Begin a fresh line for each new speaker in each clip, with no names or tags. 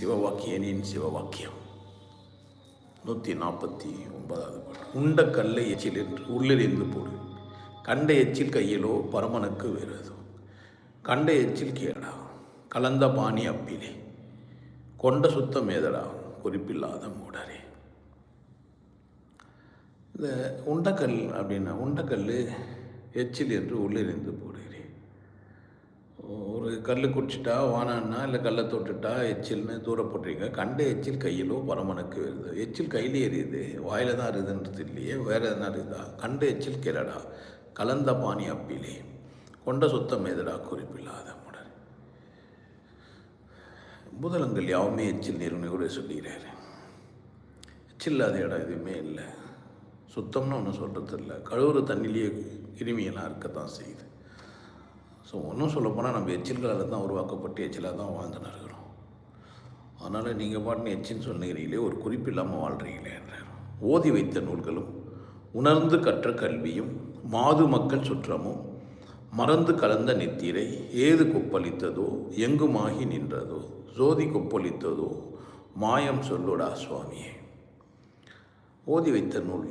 சிவவாக்கியனின் சிவவாக்கியம். நூற்றி நாற்பத்தி ஒன்பதாவது பாடல். உண்ட கல்லை எச்சில் என்று உள்ளிருந்து போடு. கண்ட எச்சில் கையிலோ பரமனுக்கு வேறதோ கண்ட எச்சில் கேடா. கலந்த பாணி அப்பிலே. கொண்ட சுத்தம் ஏதடா? குறிப்பில்லாத மூடரே. இந்த உண்டக்கல் அப்படின்னா உண்டக்கல் எச்சில் என்று உள்ளிருந்து போடு. கல் குடிச்சிட்டா வானான்னா இல்லை கல்லை தொட்டுட்டா எச்சில்னு தூர போட்டுறீங்க கண்ட எச்சில் கையிலோ பரமனுக்கு வருது. எச்சில் கையிலே எரியுது. வாயில் தான் இருக்குதுன்றது இல்லையே வேறு எதனா இருக்குதா கண்ட எச்சில் கிளடா. கலந்த பாணி அப்பிலே. கொண்ட சுத்தம் எதடா? குறிப்பில்லாத முடர். புதலங்கள் யாவுமே எச்சில் நீர்னு கூட சொல்லிக்கிறாரு எச்சில் இல்லாத இடம் எதுவுமே இல்லை. சுத்தம்னு ஒன்றும் சொல்கிறது இல்லை கழுவுற தண்ணிலேயே கிருமியெல்லாம் இருக்கத்தான் செய்யுது. ஸோ ஒன்றும் சொல்லப்போனால் நம்ம எச்சில்களால் தான் உருவாக்கப்பட்டு எச்சிலாக தான் வாழ்ந்து இருக்கிறோம். அதனால் நீங்கள் பாட்டுன்னு எச்சின்னு சொன்னீங்களே ஒரு குறிப்பு இல்லாமல் வாழ்கிறீங்களேன்றார் ஓதி வைத்த நூல்களும் உணர்ந்து கற்ற கல்வியும் மாது மக்கள் சுற்றமும் மறந்து கலந்த நித்திரை ஏது கொப்பளித்ததோ எங்குமாகி நின்றதோ ஜோதி கொப்பளித்ததோ மாயம் சொல்லுடா சுவாமியே. ஓதி வைத்த நூல்.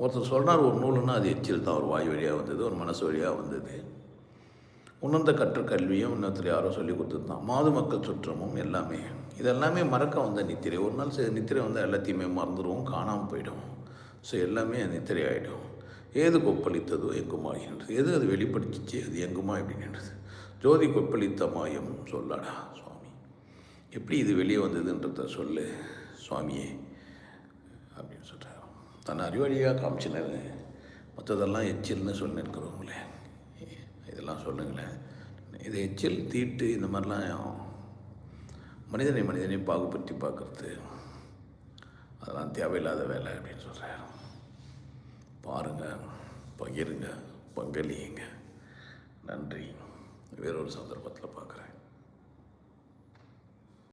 ஒருத்தர் சொல்கிறார் ஒரு நூலுன்னா அது எச்சில் தான் ஒரு வாய் வழியாக வந்தது ஒரு மனசு வழியாக வந்தது. உணர்ந்த கற்றுக்கல்வியும் கல்வியும் யாரோ சொல்லி கொடுத்துருந்தான். மாது மக்கள் சுற்றமும் எல்லாமே. இதெல்லாமே மறக்க வந்த நித்திரை. ஒரு நாள் சரி நித்திரை வந்து எல்லாத்தையுமே மறந்துடுவோம் காணாமல் போயிடும். ஸோ எல்லாமே நித்திரை ஆகிடும் ஏது கொப்பளித்ததோ எங்குமாகின்றது எது அது வெளிப்படுத்திச்சு அது எங்குமா எப்படின்றது ஜோதி கொப்பளித்த மாயம் சொல்லடா சுவாமி. எப்படி இது வெளியே வந்ததுன்றத சொல்லு சுவாமியே அப்படின்னு சொல்கிறார் தன் அறிவழியாக காமிச்சினாரு மற்றதெல்லாம் எச்சில்னு சொல்லிருக்கிறவங்களே இதெல்லாம் சொல்லுங்களேன். இது எச்சில் தீட்டு இந்த மாதிரிலாம் மனிதனை மனிதனை பாகுபடுத்தி பார்க்குறது. அதெல்லாம் தேவையில்லாத வேலை அப்படின்னு சொல்கிறார் பாருங்கள் பகிருங்க பங்களியுங்க. நன்றி. வேறொரு சந்தர்ப்பத்தில் பார்க்குறேன்